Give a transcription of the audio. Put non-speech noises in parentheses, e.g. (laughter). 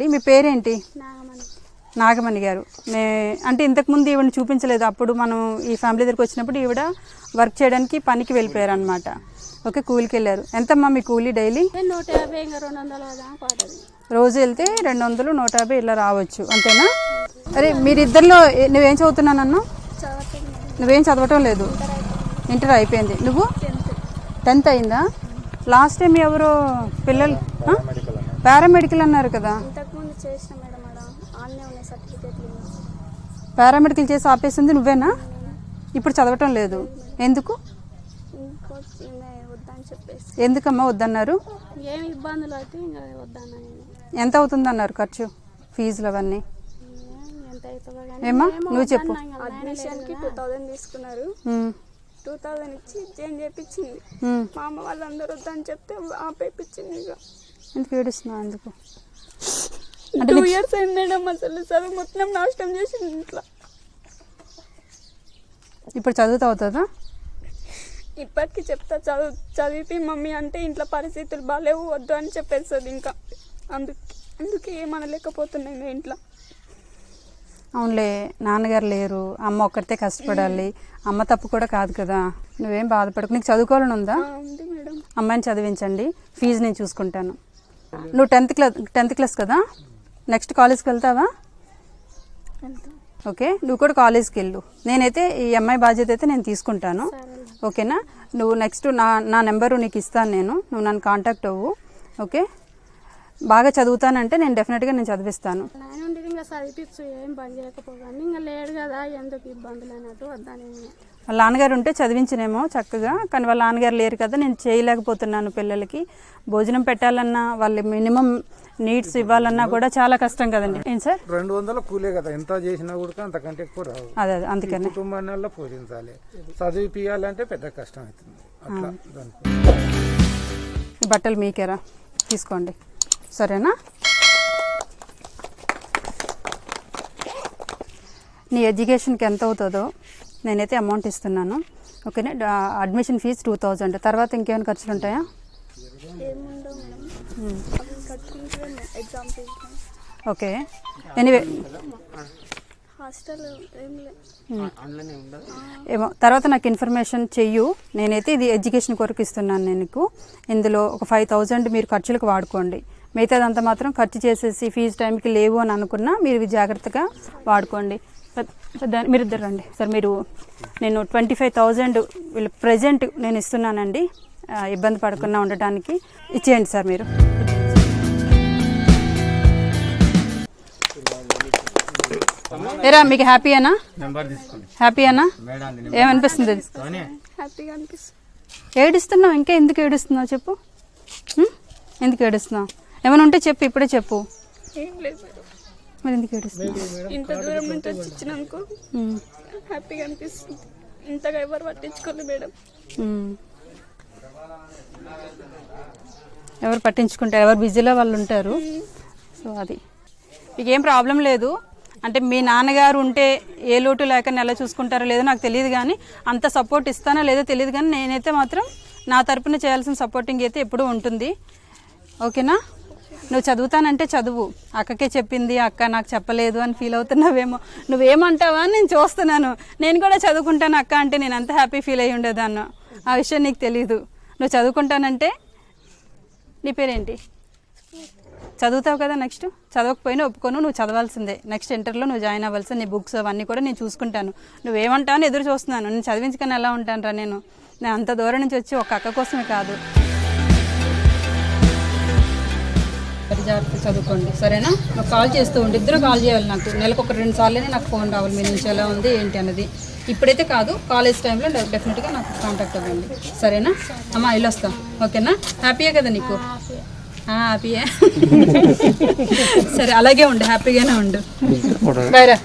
మీ పేరేంటి? నాగమణి. గారు. నే అంటే ఇంతకుముందు ఈవిడ చూపించలేదు. అప్పుడు మనం ఈ ఫ్యామిలీ దగ్గరికి వచ్చినప్పుడు ఈవిడ వర్క్ చేయడానికి పనికి వెళ్ళిపోయారు అనమాట ఓకే కూలికి వెళ్ళారు. ఎంతమ్మా మీ కూలీ డైలీ? నూట యాభై రెండు వందల రోజు వెళ్తే రెండు వందలు నూట యాభై ఇలా రావచ్చు. అంతేనా? అరే మీరిద్దరిలో నువ్వేం చదువుతున్నానన్నా నువ్వేం చదవటం లేదు. ఇంటర్ అయిపోయింది. నువ్వు? టెన్త్. అయిందా? లాస్ట్ టైం ఎవరో పిల్లలు పారామెడికల్ అన్నారు కదా. ఇంతకుముందు చేసిన మేడం మేడం ఆన్నే ఉన్నాయి సర్టిఫికేట్లు. పారామెడికల్ చేసి ఆపేసింది నువ్వేనా? ఇప్పుడు చదవటం లేదు. ఎందుకు? ఎందుకమ్మా వద్దన్నారు? ఏమి ఇబ్బందులు అయితే ఇంకా వద్దన్న నేను. ఎంత అవుతుంది అన్నారు ఖర్చు ఫీజులు అవన్నీ? ఏం ఎంత అవుతుందో కానీ ఏమ్మా? నువ్వు చెప్పు. అడ్మిషన్కి టూ థౌజండ్ తీసుకున్నారు. టూ థౌజండ్ ఇచ్చి చేంజ్ చేయించింది. మా అమ్మ వాళ్ళందరూ వద్దని చెప్తే ఆపేపించింది ఇక ఎందుకు ఏడుస్తున్నావు ఎందుకు టూ ఇయర్స్ అయింది మేడం అసలు చదువు మొత్తం నాశనం చేసింది ఇంట్లో. ఇప్పుడు చదువుతా అవుతుందా ఇప్పటికి చెప్తా చదువు చదివి మమ్మీ అంటే ఇంట్లో పరిస్థితులు బాగాలేవు వద్దు అని చెప్పేస్తుంది ఇంకా. అందుకే అందుకే ఏమనలేకపోతున్నాయి ఇంట్లో. అవునులే నాన్నగారు లేరు అమ్మ ఒక్కరితే కష్టపడాలి అమ్మ తప్పు కూడా కాదు కదా నువ్వేం బాధపడకు. నీకు చదువుకోవాలని ఉందా? అమ్మాయిని చదివించండి ఫీజు నేను చూసుకుంటాను. నువ్వు టెన్త్ క్లాస్ టెన్త్ క్లాస్ కదా? నెక్స్ట్ కాలేజ్కి వెళ్తావా? ఓకే నువ్వు కూడా కాలేజ్కి వెళ్ళు. నేనైతే ఈ అమ్మాయి బాధ్యత అయితే నేను తీసుకుంటాను. ఓకేనా? నువ్వు నెక్స్ట్ నా నా నెంబరు నీకు ఇస్తాను నేను. నువ్వు నన్ను కాంటాక్ట్ అవ్వు. ఓకే? బాగా చదువుతానంటే నేను డెఫినెట్గా నేను చదివిస్తాను. ఇంకా చదివించు ఏం పని చేయకపోగానే ఇంకా లేడు కదా ఎందుకు ఇబ్బందులు అన్నట్టు వద్దని వాళ్ళ నాన్నగారు ఉంటే చదివించినేమో చక్కగా కానీ వాళ్ళ నాన్నగారు లేరు కదా నేను చేయలేకపోతున్నాను పిల్లలకి. భోజనం పెట్టాలన్నా వాళ్ళ మినిమం నీడ్స్ ఇవ్వాలన్నా కూడా చాలా కష్టం కదండి. ఏం సార్? రెండు వందల కూలే కదా ఎంత చేసినా కూడా అంతకంటే ఎక్కువ రావు. అదే అదే అందుకని. కుటుంబాన్ని పోషించాలి చదివిపియాలంటే పెద్ద కష్టం అవుతుంది అట్లా బట్టలు మీకేరా? తీసుకోండి. సరేనా? నీ ఎడ్యుకేషన్కి ఎంత అవుతుందో నేనైతే అమౌంట్ ఇస్తున్నాను. ఓకేనా? Admission fee two thousand. తర్వాత ఇంకేమైనా ఖర్చులు ఉంటాయా? ఓకే. ఎనీవే. ఏమో తర్వాత నాకు ఇన్ఫర్మేషన్ చెయ్యు. నేనైతే ఇది ఎడ్యుకేషన్ కొరకు ఇస్తున్నాను నేను నీకు. ఇందులో ఒక ఫైవ్ థౌజండ్ మీరు ఖర్చులకు వాడుకోండి. మిగతాదంతా మాత్రం ఖర్చు చేసేసి ఫీజు టైంకి లేవు అని అనుకున్నా మీరు ఇవి జాగ్రత్తగా వాడుకోండి. పెద్ద- పెద్ద- మీరు ఇద్దరు రండి. సార్ మీరు నేను ట్వంటీ ఫైవ్ థౌజండ్ వీళ్ళు ప్రజెంట్ నేను ఇస్తున్నానండి. ఇబ్బంది పడకుండా ఉండటానికి ఇచ్చేయండి సార్ మీరు. ఏరా మీకు హ్యాపీయేనా? హ్యాపీయేనా? ఏమనిపిస్తుంది? హ్యాపీగా అనిపిస్తుంది. ఏడుస్తున్నావు? ఇంకా ఎందుకు ఏడుస్తున్నావు చెప్పు? ఎందుకు ఏడుస్తున్నావు? ఏమైనా ఉంటే చెప్పు ఇప్పుడే చెప్పు. ఏం లేదు మరి ఎందుకు ఏడుస్తున్నావు ఇంత దూరం నుంచి వచ్చి ఇచ్చినందుకు. హ్యాపీగా అనిపిస్తుంది. ఇంతగా ఎవరు పట్టించుకోలేదు మేడం. ఎవరు పట్టించుకుంటారు? ఎవరు బిజీలో వాళ్ళు ఉంటారు. సో అది. మీకు ఏం ప్రాబ్లం లేదు. అంటే మీ నాన్నగారు ఉంటే ఏ లోటు లేక నెల చూసుకుంటారో లేదో నాకు తెలియదు కానీ అంత సపోర్ట్ ఇస్తానో లేదో తెలియదు కానీ నేనైతే మాత్రం నా తరపున చేయాల్సిన సపోర్టింగ్ అయితే ఎప్పుడూ ఉంటుంది. ఓకేనా? నువ్వు చదువుతానంటే చదువు. అక్కకే చెప్పింది అక్క నాకు చెప్పలేదు అని ఫీల్ అవుతున్నావేమో. నువ్వేమంటావా? అని నేను చూస్తున్నాను. నేను కూడా చదువుకుంటాను అక్క అంటే నేను అంత హ్యాపీ ఫీల్ అయ్యి ఉండేదాన్ని. ఆ విషయం నీకు తెలీదు. నువ్వు చదువుకుంటానంటే నీ పేరేంటి? చదువుతావు కదా నెక్స్ట్ చదవకపోయినా ఒప్పుకోను నువ్వు చదవాల్సిందే. నెక్స్ట్ ఇంటర్లో నువ్వు జాయిన్ అవ్వాల్సింది నీ బుక్స్ అవన్నీ కూడా నేను చూసుకుంటాను. నువ్వేమంటావు ఎదురు చూస్తున్నాను. నేను చదివించుకొని ఎలా ఉంటాను రా నేను? నేను అంత దూరం నుంచి వచ్చి ఒక అక్క కోసమే కాదు. అది జాగ్రత్త చదువుకోండి. సరేనా? నాకు కాల్ చేస్తూ ఉండి ఇద్దరు కాల్ చేయాలి నాకు. నెలకు ఒక రెండు సార్లనే నాకు ఫోన్ రావాలి. మీ నుంచి ఎలా ఉంది ఏంటి అన్నది. ఇప్పుడైతే కాదు కాలేజ్ టైంలో డెఫినెట్గా నాకు కాంటాక్ట్ అవ్వండి. సరేనా? అమ్మ వెళ్ళొస్తాం ఓకేనా? హ్యాపీయే కదా నీకు? హ్యాపీయే. (laughs) సరే అలాగే ఉండు. హ్యాపీగానే ఉండు. బాయ్ రా.